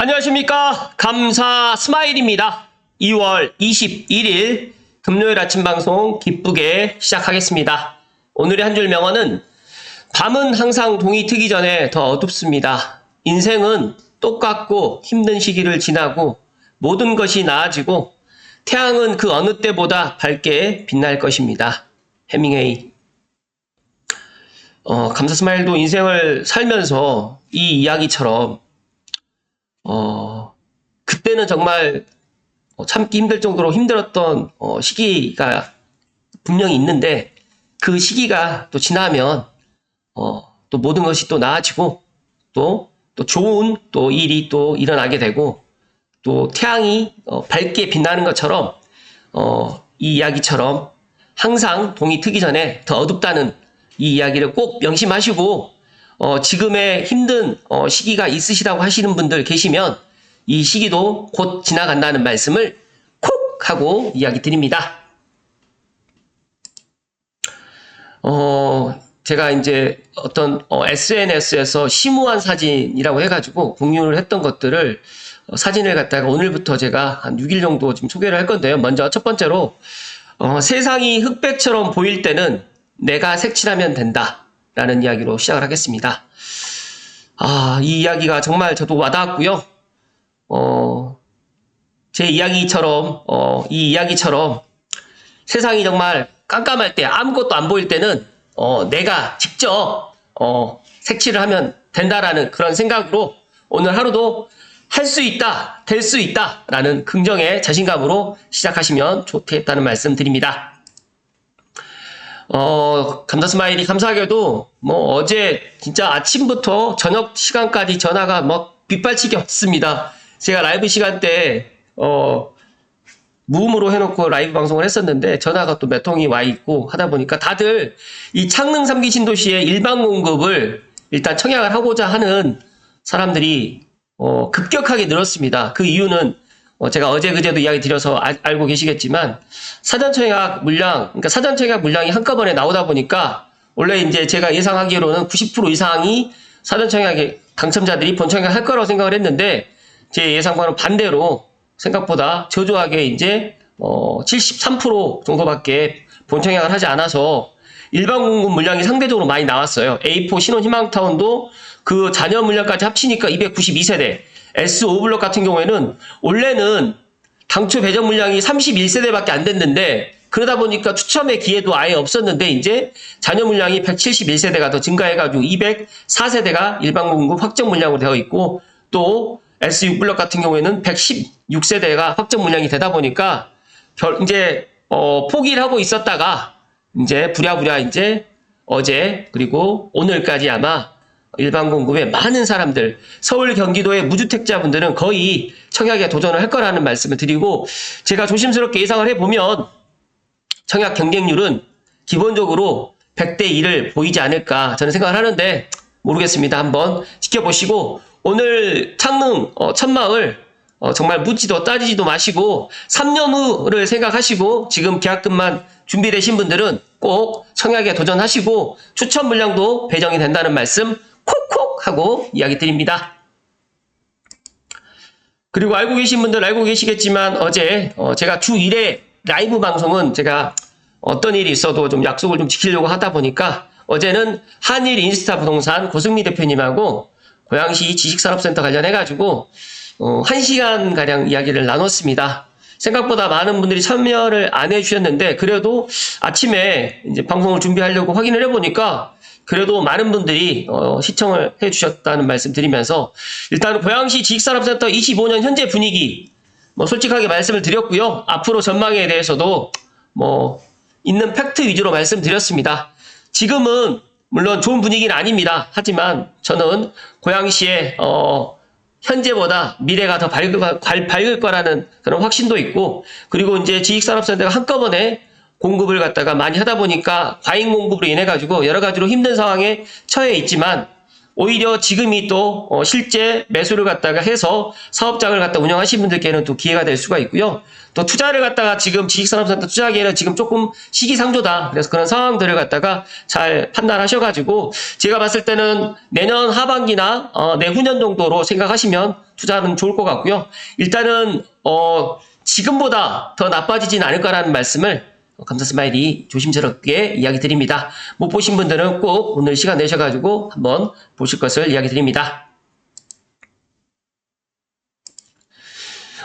안녕하십니까. 감사 스마일입니다. 2월 21일 금요일 아침 방송 기쁘게 시작하겠습니다. 오늘의 한 줄 명언은 밤은 항상 동이 트기 전에 더 어둡습니다. 인생은 똑같고 힘든 시기를 지나고 모든 것이 나아지고 태양은 그 어느 때보다 밝게 빛날 것입니다. 해밍웨이. 어, 감사 스마일도 인생을 살면서 이 이야기처럼 어, 그때는 정말 어, 참기 힘들 정도로 힘들었던 어, 시기가 분명히 있는데 그 시기가 또 지나면 어, 또 모든 것이 또 나아지고 또, 또 좋은 또 일이 또 일어나게 되고 또 태양이 어, 밝게 빛나는 것처럼 어, 이 이야기처럼 항상 동이 트기 전에 더 어둡다는 이 이야기를 꼭 명심하시고 어, 지금의 힘든 어, 시기가 있으시다고 하시는 분들 계시면 이 시기도 곧 지나간다는 말씀을 콕 하고 이야기 드립니다. 어, 제가 이제 어떤 SNS에서 심오한 사진이라고 해가지고 공유를 했던 것들을 어, 사진을 갖다가 오늘부터 제가 한 6일 정도 지금 소개를 할 건데요. 먼저 첫 번째로 어, 세상이 흑백처럼 보일 때는 내가 색칠하면 된다. 라는 이야기로 시작을 하겠습니다. 아, 이 이야기가 정말 저도 와닿았고요. 어, 제 이야기처럼, 어, 이 이야기처럼 세상이 정말 깜깜할 때, 아무것도 안 보일 때는, 어, 내가 직접, 어, 색칠을 하면 된다라는 그런 생각으로 오늘 하루도 할 수 있다, 될 수 있다, 라는 긍정의 자신감으로 시작하시면 좋겠다는 말씀 드립니다. 어, 감사 스마일이 감사하게도 뭐 어제 진짜 아침부터 저녁 시간까지 전화가 막 빗발치게 왔습니다. 제가 라이브 시간 때, 어, 무음으로 해놓고 라이브 방송을 했었는데 전화가 또 몇 통이 와 있고 하다 보니까 다들 이 창릉 3기 신도시의 일반 공급을 일단 청약을 하고자 하는 사람들이 어, 급격하게 늘었습니다. 그 이유는 어, 제가 어제 그제도 이야기 드려서 알, 알고 계시겠지만 사전청약 물량, 그러니까 사전청약 물량이 한꺼번에 나오다 보니까 원래 이제 제가 예상하기로는 90% 이상이 사전청약에 당첨자들이 본청약 할 거라고 생각을 했는데 제 예상과는 반대로 생각보다 저조하게 이제 어, 73% 정도밖에 본청약을 하지 않아서 일반 공급 물량이 상대적으로 많이 나왔어요. A4 신혼 희망타운도 그 잔여 물량까지 합치니까 292세대. S5 블록 같은 경우에는 원래는 당초 배정 물량이 31세대밖에 안 됐는데 그러다 보니까 추첨의 기회도 아예 없었는데 이제 잔여 물량이 171세대가 더 증가해가지고 204세대가 일반 공급 확정 물량으로 되어 있고 또 S6 블록 같은 경우에는 116세대가 확정 물량이 되다 보니까 결 이제 어, 포기를 하고 있었다가 이제 부랴부랴 이제 어제 그리고 오늘까지 아마 일반 공급에 많은 사람들 서울 경기도의 무주택자분들은 거의 청약에 도전을 할 거라는 말씀을 드리고 제가 조심스럽게 예상을 해보면 청약 경쟁률은 기본적으로 100대 1을 보이지 않을까 저는 생각을 하는데 모르겠습니다. 한번 지켜보시고 오늘 창릉 어, 천마을 어, 정말 묻지도 따지지도 마시고 3년 후를 생각하시고 지금 계약금만 준비되신 분들은 꼭 청약에 도전하시고 추천 물량도 배정이 된다는 말씀 하고 이야기 드립니다. 그리고 알고 계신 분들 알고 계시겠지만 어제 어, 제가 주 1회 라이브 방송은 제가 어떤 일이 있어도 좀 약속을 좀 지키려고 하다 보니까 어제는 한일 인스타 부동산 고승미 대표님하고 고양시 지식산업센터 관련해가지고 어, 1시간 가량 이야기를 나눴습니다. 생각보다 많은 분들이 참여를 안 해주셨는데 그래도 아침에 이제 방송을 준비하려고 확인을 해보니까 그래도 많은 분들이 어, 시청을 해주셨다는 말씀 드리면서 일단 고양시 지식산업센터 25년 현재 분위기 뭐 솔직하게 말씀을 드렸고요. 앞으로 전망에 대해서도 뭐 있는 팩트 위주로 말씀드렸습니다. 지금은 물론 좋은 분위기는 아닙니다. 하지만 저는 고양시의 어, 현재보다 미래가 더 밝을, 밝을 거라는 그런 확신도 있고, 그리고 이제 지식산업센터가 한꺼번에 공급을 갖다가 많이 하다 보니까 과잉 공급으로 인해 가지고 여러 가지로 힘든 상황에 처해 있지만 오히려 지금이 또 어, 실제 매수를 갖다가 해서 사업장을 갖다 운영하신 분들께는 또 기회가 될 수가 있고요. 또 투자를 갖다가 지금 지식산업센터 투자하기에는 지금 조금 시기상조다. 그래서 그런 상황들을 갖다가 잘 판단하셔가지고 제가 봤을 때는 내년 하반기나 어, 내후년 정도로 생각하시면 투자는 좋을 것 같고요. 일단은 어, 지금보다 더 나빠지진 않을 거라는 말씀을 감사 스마일이 조심스럽게 이야기 드립니다. 못 보신 분들은 꼭 오늘 시간 내셔가지고 한번 보실 것을 이야기 드립니다.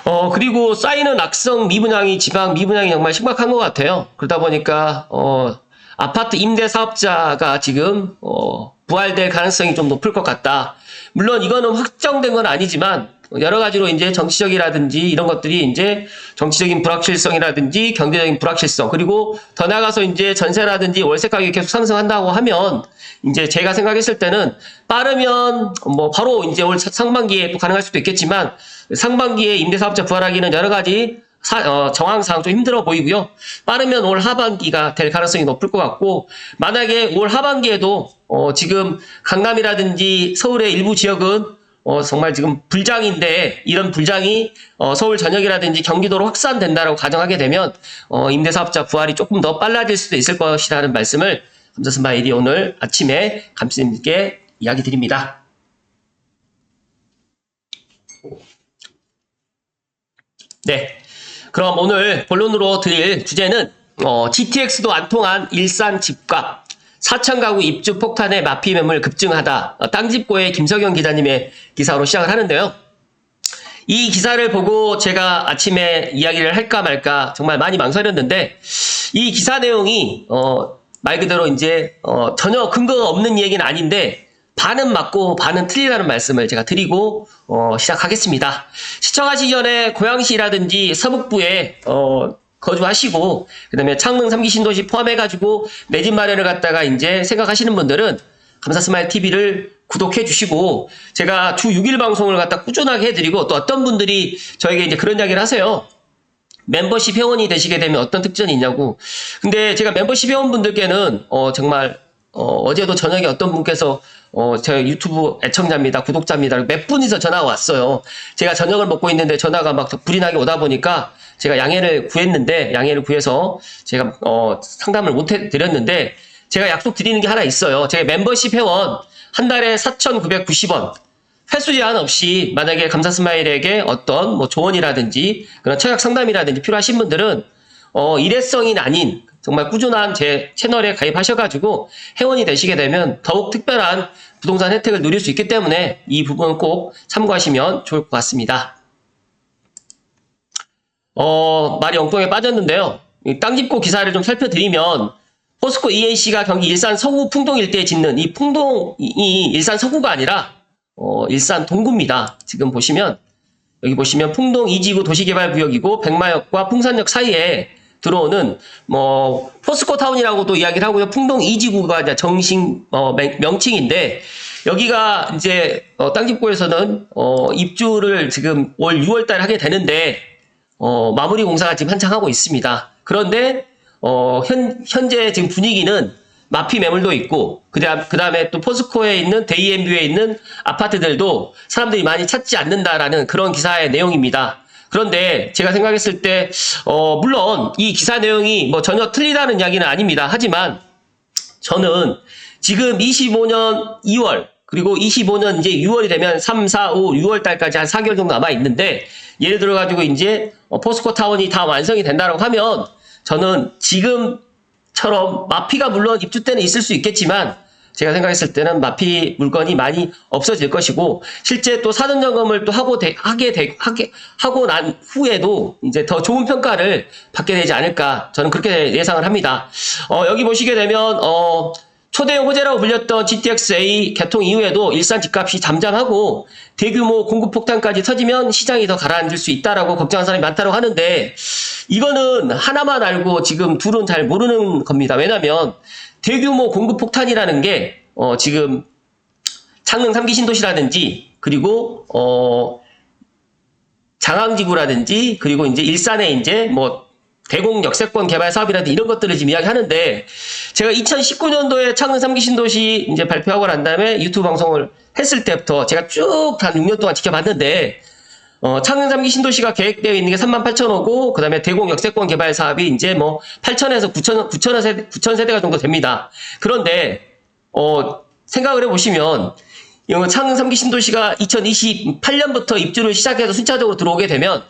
어, 그리고 쌓이는 악성 미분양이 지방 미분양이 정말 심각한 것 같아요. 그러다 보니까, 어, 아파트 임대 사업자가 지금, 어, 부활될 가능성이 좀 높을 것 같다. 물론 이거는 확정된 건 아니지만, 여러 가지로 이제 정치적이라든지 이런 것들이 이제 정치적인 불확실성이라든지 경제적인 불확실성 그리고 더 나아가서 이제 전세라든지 월세 가격이 계속 상승한다고 하면 이제 제가 생각했을 때는 빠르면 뭐 바로 이제 올 상반기에 또 가능할 수도 있겠지만 상반기에 임대사업자 부활하기는 여러 가지 사- 어, 정황상 좀 힘들어 보이고요. 빠르면 올 하반기가 될 가능성이 높을 것 같고 만약에 올 하반기에도 어, 지금 강남이라든지 서울의 일부 지역은 어, 정말 지금 불장인데 이런 불장이 어, 서울 전역이라든지 경기도로 확산된다라고 가정하게 되면 어, 임대사업자 부활이 조금 더 빨라질 수도 있을 것이라는 말씀을 감사스마 일이 오늘 아침에 감사님께 이야기 드립니다. 네. 그럼 오늘 본론으로 드릴 주제는 어, GTX도 안 통한 일산 집값 4천 가구 입주 폭탄에 마피 매물 급증하다 어, 땅집고의 김석영 기자님의 기사로 시작을 하는데요. 이 기사를 보고 제가 아침에 이야기를 할까 말까 정말 많이 망설였는데 이 기사 내용이 어, 말 그대로 이제 어, 전혀 근거가 없는 얘기는 아닌데 반은 맞고 반은 틀리다는 말씀을 제가 드리고 어, 시작하겠습니다. 시청하시기 전에 고양시라든지 서북부에 어, 거주하시고 그다음에 창릉 3기 신도시 포함해가지고 내집 마련을 갖다가 이제 생각하시는 분들은 감사 스마일 TV를 구독해 주시고 제가 주 6일 방송을 갖다 꾸준하게 해드리고 또 어떤 분들이 저에게 이제 그런 이야기를 하세요. 멤버십 회원이 되시게 되면 어떤 특전이 있냐고. 근데 제가 멤버십 회원분들께는 어 정말 어, 제도 저녁에 어떤 분께서 어, 제 유튜브 애청자입니다, 구독자입니다. 몇 분이서 전화가 왔어요. 제가 저녁을 먹고 있는데 전화가 막 불이 나게 오다 보니까 제가 양해를 구했는데 양해를 구해서 제가 어, 상담을 못 해드렸는데 제가 약속 드리는 게 하나 있어요. 제가 멤버십 회원 한 달에 4,990원 횟수 제한 없이 만약에 감사 스마일에게 어떤 뭐 조언이라든지 그런 청약 상담이라든지 필요하신 분들은 어, 일회성이 아닌 정말 꾸준한 제 채널에 가입하셔가지고 회원이 되시게 되면 더욱 특별한 부동산 혜택을 누릴 수 있기 때문에 이 부분 꼭 참고하시면 좋을 것 같습니다. 어, 말이 엉뚱하게 빠졌는데요. 이 땅집고 기사를 좀 살펴드리면 포스코 ENC가 경기 일산 서구 풍동 일대에 짓는 이 풍동이 일산 서구가 아니라 어, 일산 동구입니다. 지금 보시면 여기 보시면 풍동 2지구 도시개발구역이고 백마역과 풍산역 사이에 들어오는 뭐 포스코 타운이라고도 이야기를 하고요. 풍동 2지구가 이제 정식 어, 명- 명칭인데 여기가 이제 어, 땅집고에서는 어, 입주를 지금 올 6월달 하게 되는데 어, 마무리 공사가 지금 한창 하고 있습니다. 그런데 어, 현, 현재 지금 분위기는 마피 매물도 있고 그다음 그다음에 또 포스코에 있는 데이앤뷰에 있는 아파트들도 사람들이 많이 찾지 않는다라는 그런 기사의 내용입니다. 그런데 제가 생각했을 때 어, 물론 이 기사 내용이 뭐 전혀 틀리다는 이야기는 아닙니다. 하지만 저는 지금 25년 2월 그리고 25년 이제 6월이 되면 3, 4, 5, 6월 달까지 한 4개월 정도 남아 있는데 예를 들어 가지고 이제 어, 포스코 타운이 다 완성이 된다고 하면 저는 지금처럼 마피가 물론 입주 때는 있을 수 있겠지만 제가 생각했을 때는 마피 물건이 많이 없어질 것이고 실제 또 사전 점검을 또 하고 되- 하게 되, 하게 하고 난 후에도 이제 더 좋은 평가를 받게 되지 않을까 저는 그렇게 예상을 합니다. 어, 여기 보시게 되면 어, 초대형 호재라고 불렸던 GTX-A 개통 이후에도 일산 집값이 잠잠하고 대규모 공급 폭탄까지 터지면 시장이 더 가라앉을 수 있다라고 걱정하는 사람이 많다고 하는데 이거는 하나만 알고 지금 둘은 잘 모르는 겁니다. 왜냐하면 대규모 공급 폭탄이라는 게 어, 지금 창릉 3기 신도시라든지 그리고 어, 장항지구라든지 그리고 이제 일산에 이제 뭐 대공 역세권 개발 사업이라든지 이런 것들을 지금 이야기하는데 제가 2019년도에 창릉 3기 신도시 이제 발표하고 난 다음에 유튜브 방송을 했을 때부터 제가 쭉 한 6년 동안 지켜봤는데 어, 창릉 3기 신도시가 계획되어 있는 게 3만 8천 호고, 그 다음에 대공 역세권 개발 사업이 이제 뭐 8천에서 9천, 9천 세대, 9천 세대가 정도 됩니다. 그런데, 어, 생각을 해 보시면, 이 창릉 3기 신도시가 2028년부터 입주를 시작해서 순차적으로 들어오게 되면,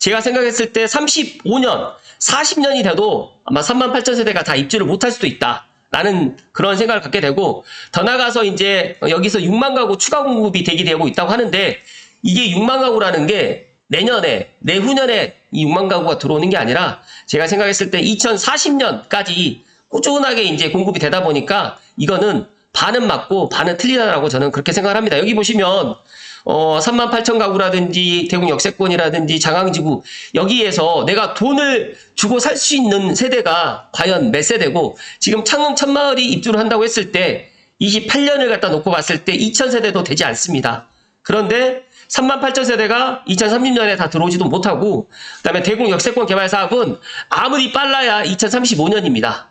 제가 생각했을 때 35년, 40년이 돼도 아마 3만 8천 세대가 다 입주를 못할 수도 있다. 라는 그런 생각을 갖게 되고, 더 나가서 이제 여기서 6만 가구 추가 공급이 대기되고 있다고 하는데, 이게 6만 가구라는 게 내년에, 내후년에 이 6만 가구가 들어오는 게 아니라 제가 생각했을 때 2040년까지 꾸준하게 이제 공급이 되다 보니까 이거는 반은 맞고 반은 틀리다라고 저는 그렇게 생각을 합니다. 여기 보시면 어, 3만 8천 가구라든지 대공 역세권이라든지 장항지구 여기에서 내가 돈을 주고 살 수 있는 세대가 과연 몇 세대고 지금 창릉 천마을이 입주를 한다고 했을 때 28년을 갖다 놓고 봤을 때 2천 세대도 되지 않습니다. 그런데 3만 8천 세대가 2030년에 다 들어오지도 못하고 그다음에 대공 역세권 개발 사업은 아무리 빨라야 2035년입니다.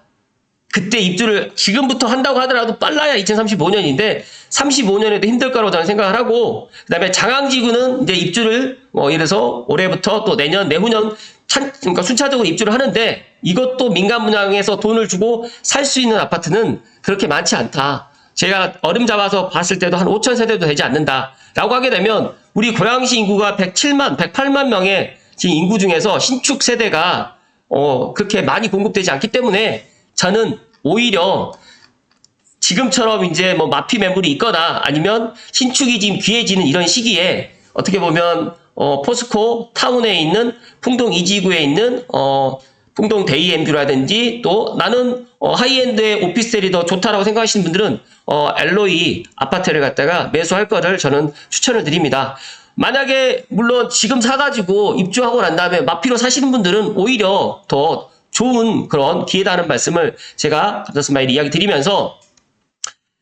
그때 입주를 지금부터 한다고 하더라도 빨라야 2035년인데 35년에도 힘들 거라고 저는 생각을 하고 그다음에 장항지구는 이제 입주를 뭐 예를 들어서 올해부터 또 내년 내후년 찬, 그러니까 순차적으로 입주를 하는데 이것도 민간 분양에서 돈을 주고 살 수 있는 아파트는 그렇게 많지 않다. 제가 얼음 잡아서 봤을 때도 한 5천 세대도 되지 않는다. 라고 하게 되면 우리 고양시 인구가 107만, 108만 명의 지금 인구 중에서 신축 세대가 어, 그렇게 많이 공급되지 않기 때문에 저는 오히려 지금처럼 이제 뭐 마피 매물이 있거나 아니면 신축이 지금 귀해지는 이런 시기에 어떻게 보면 어, 포스코 타운에 있는 풍동 이지구에 있는 어, 풍동 데이엠뷰라든지 또 나는 어, 하이엔드의 오피스텔이 더 좋다라고 생각하시는 분들은 어, 엘로이 아파트를 갖다가 매수할 거를 저는 추천을 드립니다. 만약에 물론 지금 사가지고 입주하고 난 다음에 마피로 사시는 분들은 오히려 더 좋은 그런 기회다는 말씀을 제가 감사스마일 이야기 드리면서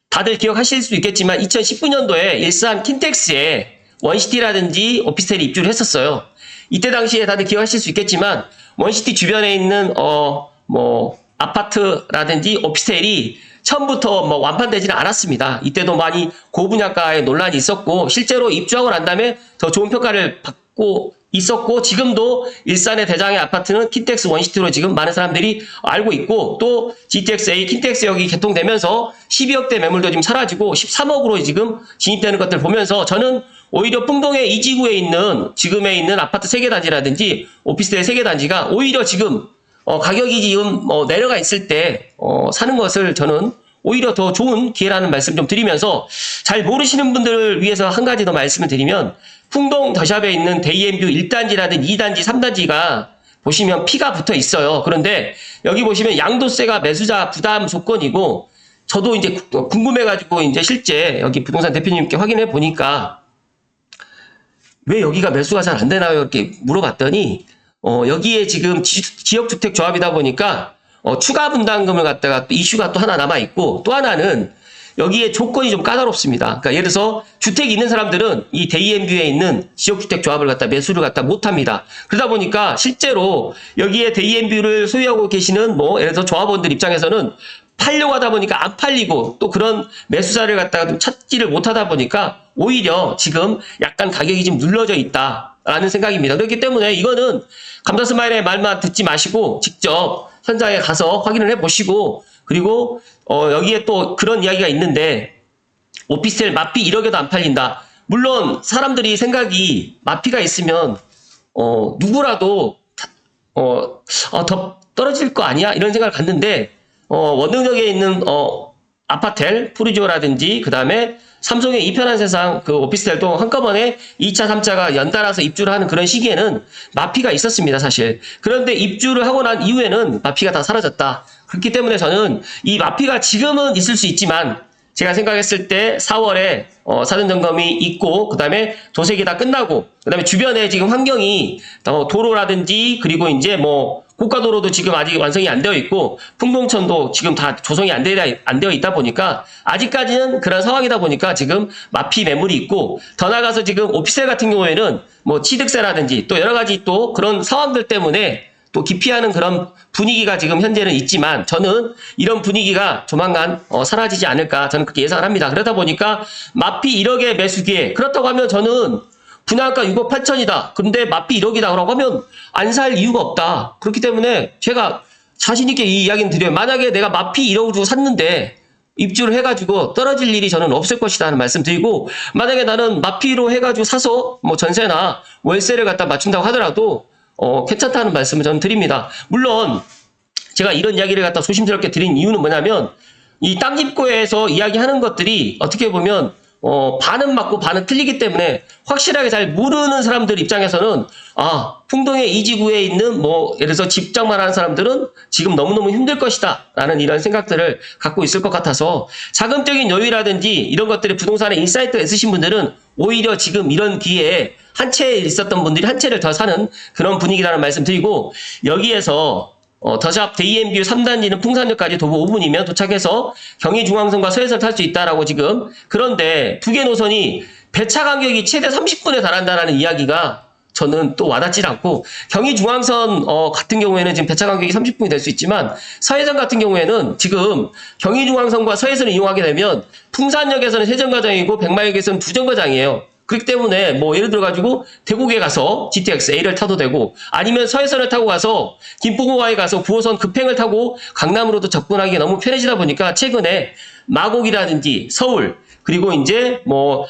다들 기억하실 수 있겠지만 2019년도에 일산 킨텍스에 원시티라든지 오피스텔이 입주를 했었어요. 이때 당시에 다들 기억하실 수 있겠지만 원시티 주변에 있는 어 뭐 아파트라든지 오피스텔이 처음부터 뭐 완판되지는 않았습니다. 이때도 많이 고분양가의 논란이 있었고 실제로 입주하고 난 다음에 더 좋은 평가를 받고 있었고 지금도 일산의 대장의 아파트는 킨텍스 원시티로 지금 많은 사람들이 알고 있고 또 GTX-A 킨텍스역이 개통되면서 12억대 매물도 지금 사라지고 13억으로 지금 진입되는 것들 보면서 저는 오히려 풍동의 이 지구에 있는 지금에 있는 아파트 3개 단지라든지 오피스텔 3개 단지가 오히려 지금 어, 가격이 지금 어, 내려가 있을 때 어, 사는 것을 저는 오히려 더 좋은 기회라는 말씀 좀 드리면서 잘 모르시는 분들을 위해서 한 가지 더 말씀을 드리면 풍동 더샵에 있는 데이앤뷰 1단지라든 2단지, 3단지가 보시면 피가 붙어 있어요. 그런데 여기 보시면 양도세가 매수자 부담 조건이고 저도 이제 궁금해가지고 이제 실제 여기 부동산 대표님께 확인해 보니까 왜 여기가 매수가 잘 안 되나요? 이렇게 물어봤더니 어, 여기에 지금 지, 역주택 조합이다 보니까 어, 추가 분담금을 갖다가 또 이슈가 또 하나 남아 있고 또 하나는 여기에 조건이 좀 까다롭습니다. 그러니까 예를 들어서 주택이 있는 사람들은 이 데이앤뷰에 있는 지역주택 조합을 갖다 매수를 갖다 못합니다. 그러다 보니까 실제로 여기에 데이앤뷰를 소유하고 계시는 뭐 예를 들어서 조합원들 입장에서는 팔려고 하다 보니까 안 팔리고 또 그런 매수자를 갖다가 좀 찾지를 못하다 보니까 오히려 지금 약간 가격이 좀 눌러져 있다라는 생각입니다. 그렇기 때문에 이거는 감다스마일의 말만 듣지 마시고 직접 현장에 가서 확인을 해 보시고 그리고 어 여기에 또 그런 이야기가 있는데 오피스텔 마피 1억에도 안 팔린다. 물론 사람들이 생각이 마피가 있으면 어 누구라도 어, 어, 더 떨어질 거 아니야? 이런 생각을 갖는데, 어, 원능역에 있는, 어, 아파텔, 푸르지오라든지, 그 다음에 삼성의 이편한 세상 그 오피스텔도 한꺼번에 2차, 3차가 연달아서 입주를 하는 그런 시기에는 마피가 있었습니다, 사실. 그런데 입주를 하고 난 이후에는 마피가 다 사라졌다. 그렇기 때문에 저는 이 마피가 지금은 있을 수 있지만, 제가 생각했을 때 4월에 어, 사전 점검이 있고 그 다음에 도색이 다 끝나고 그 다음에 주변에 지금 환경이 어, 도로라든지 그리고 이제 뭐 고가도로도 지금 아직 완성이 안 되어 있고 풍동천도 지금 다 조성이 안 되어, 안 되어 있다 보니까 아직까지는 그런 상황이다 보니까 지금 마피 매물이 있고 더 나가서 지금 오피스텔 같은 경우에는 뭐 취득세라든지 또 여러 가지 또 그런 상황들 때문에 또 기피하는 그런 분위기가 지금 현재는 있지만 저는 이런 분위기가 조만간 어, 사라지지 않을까 저는 그렇게 예상을 합니다. 그러다 보니까 마피 1억의 매수기에 그렇다고 하면 저는 분양가 6억 8천이다. 근데 마피 1억이다. 라고 하면 안 살 이유가 없다. 그렇기 때문에 제가 자신있게 이 이야기는 드려요. 만약에 내가 마피 1억을 주고 샀는데 입주를 해가지고 떨어질 일이 저는 없을 것이다 하는 말씀 드리고 만약에 나는 마피로 해가지고 사서 뭐 전세나 월세를 갖다 맞춘다고 하더라도 어, 괜찮다는 말씀을 저는 드립니다. 물론 제가 이런 이야기를 갖다 조심스럽게 드린 이유는 뭐냐면 이 땅집고에서 이야기하는 것들이 어떻게 보면 어, 반은 맞고 반은 틀리기 때문에 확실하게 잘 모르는 사람들 입장에서는 아 풍동의 이 지구에 있는 뭐 예를 들어서 집장만 하는 사람들은 지금 너무너무 힘들 것이다 라는 이런 생각들을 갖고 있을 것 같아서 자금적인 여유라든지 이런 것들이 부동산에 인사이트가 있으신 분들은 오히려 지금 이런 기회에 한 채 있었던 분들이 한 채를 더 사는 그런 분위기라는 말씀 드리고 여기에서 어, 더샵 데이앤뷰 3단지는 풍산역까지 도보 5분이면 도착해서 경의중앙선과 서해선을 탈 수 있다라고 지금. 그런데 두 개 노선이 배차 간격이 최대 30분에 달한다라는 이야기가 저는 또 와닿질 않고 경의중앙선 어, 같은 경우에는 지금 배차 간격이 30분이 될 수 있지만 서해선 같은 경우에는 지금 경의중앙선과 서해선을 이용하게 되면 풍산역에서는 세 정거장이고 백마역에서는 두 정거장이에요. 그렇기 때문에 뭐 예를 들어 가지고 대구에 가서 GTX A를 타도 되고 아니면 서해선을 타고 가서 김포공항에 가서 9호선 급행을 타고 강남으로도 접근하기 너무 편해지다 보니까 최근에 마곡이라든지 서울 그리고 이제 뭐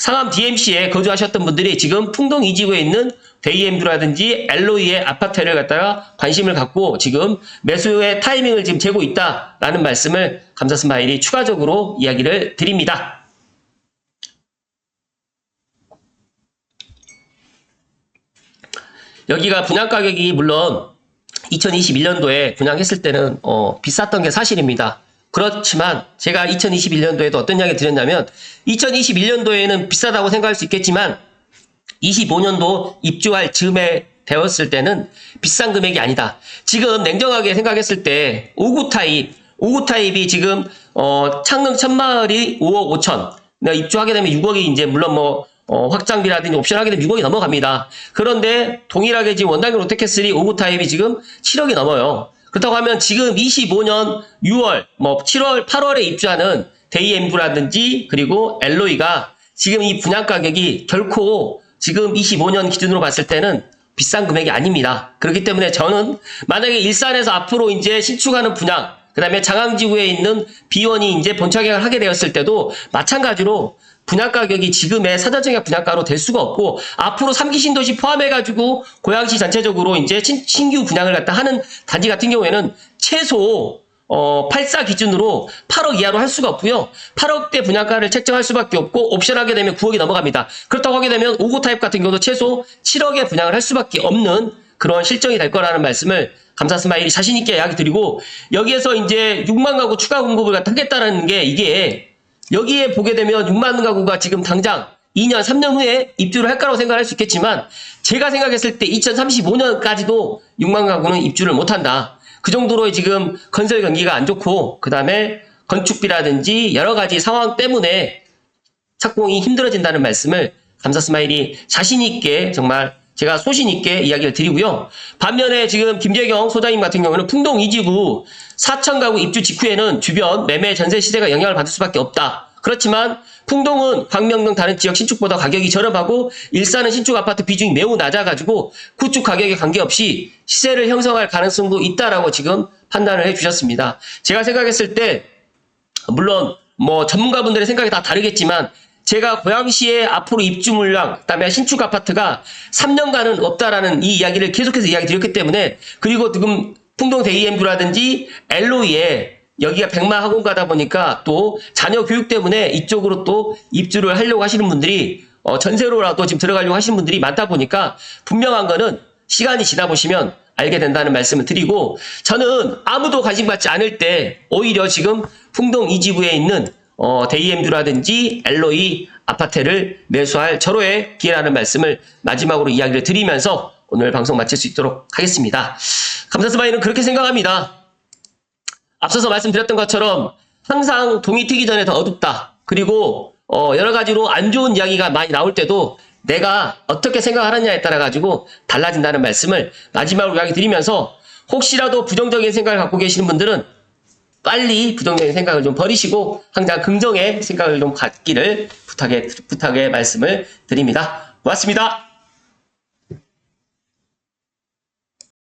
상암 DMC에 거주하셨던 분들이 지금 풍동 이지구에 있는 데이엠뷰라든지 엘로이의 아파트를 갖다가 관심을 갖고 지금 매수의 타이밍을 지금 재고 있다라는 말씀을 감사 스마일이 추가적으로 이야기를 드립니다. 여기가 분양 가격이 물론 2021년도에 분양했을 때는 어, 비쌌던 게 사실입니다. 그렇지만 제가 2021년도에도 어떤 이야기 드렸냐면 2021년도에는 비싸다고 생각할 수 있겠지만 25년도 입주할 즈음에 되었을 때는 비싼 금액이 아니다. 지금 냉정하게 생각했을 때 5구 타입, 5구 타입이 지금 어, 창릉 천마을이 5억 5천. 내가 입주하게 되면 6억이 이제 물론 뭐 어, 확장비라든지 옵션 하게 되면 6억이 넘어갑니다. 그런데 동일하게 지금 원당교 롯데캐슬이 5구 타입이 지금 7억이 넘어요. 그렇다고 하면 지금 25년 6월, 뭐 7월, 8월에 입주하는 데이엠브라든지 그리고 엘로이가 지금 이 분양 가격이 결코 지금 25년 기준으로 봤을 때는 비싼 금액이 아닙니다. 그렇기 때문에 저는 만약에 일산에서 앞으로 이제 신축하는 분양, 그 다음에 장항지구에 있는 비원이 이제 본차계약을 하게 되었을 때도 마찬가지로 분양 가격이 지금의 사전청약 분양가로 될 수가 없고 앞으로 3기 신도시 포함해가지고 고양시 전체적으로 이제 신, 신규 분양을 갖다 하는 단지 같은 경우에는 최소 어, 84 기준으로 8억 이하로 할 수가 없고요. 8억대 분양가를 책정할 수밖에 없고 옵션하게 되면 9억이 넘어갑니다. 그렇다고 하게 되면 5구 타입 같은 경우도 최소 7억에 분양을 할 수밖에 없는 그런 실정이 될 거라는 말씀을 감사 스마일이 자신 있게 이야기 드리고 여기에서 이제 6만 가구 추가 공급을 갖다 하겠다는 게 이게 여기에 보게 되면 6만 가구가 지금 당장 2년, 3년 후에 입주를 할 거라고 생각할 수 있겠지만 제가 생각했을 때 2035년까지도 6만 가구는 입주를 못 한다. 그 정도로 지금 건설 경기가 안 좋고 그 다음에 건축비라든지 여러 가지 상황 때문에 착공이 힘들어진다는 말씀을 감사 스마일이 자신 있게 정말 제가 소신 있게 이야기를 드리고요. 반면에 지금 김재경 소장님 같은 경우는 풍동 이지구 4천 가구 입주 직후에는 주변 매매 전세 시세가 영향을 받을 수밖에 없다. 그렇지만 풍동은 광명 등 다른 지역 신축보다 가격이 저렴하고 일산은 신축 아파트 비중이 매우 낮아가지고 구축 가격에 관계없이 시세를 형성할 가능성도 있다라고 지금 판단을 해주셨습니다. 제가 생각했을 때 물론 뭐 전문가분들의 생각이 다 다르겠지만 제가 고양시의 앞으로 입주 물량, 그다음에 신축 아파트가 3년간은 없다라는 이 이야기를 계속해서 이야기 드렸기 때문에 그리고 지금 풍동 데이엠뷰라든지 엘로이에 여기가 백마 학원가다 보니까 또 자녀 교육 때문에 이쪽으로 또 입주를 하려고 하시는 분들이 어, 전세로라도 지금 들어가려고 하시는 분들이 많다 보니까 분명한 거는 시간이 지나 보시면 알게 된다는 말씀을 드리고 저는 아무도 관심 갖지 않을 때 오히려 지금 풍동 이지구에 있는 어, 데이엠뷰라든지 엘로이 아파트를 매수할 절호의 기회라는 말씀을 마지막으로 이야기를 드리면서 오늘 방송 마칠 수 있도록 하겠습니다. 감사스마이는 그렇게 생각합니다. 앞서서 말씀드렸던 것처럼 항상 동이 트기 전에 더 어둡다. 그리고 어, 여러 가지로 안 좋은 이야기가 많이 나올 때도 내가 어떻게 생각하느냐에 따라 가지고 달라진다는 말씀을 마지막으로 이야기 드리면서 혹시라도 부정적인 생각을 갖고 계시는 분들은 빨리 부정적인 생각을 좀 버리시고 항상 긍정의 생각을 좀 갖기를 부탁해 부탁의 말씀을 드립니다. 고맙습니다.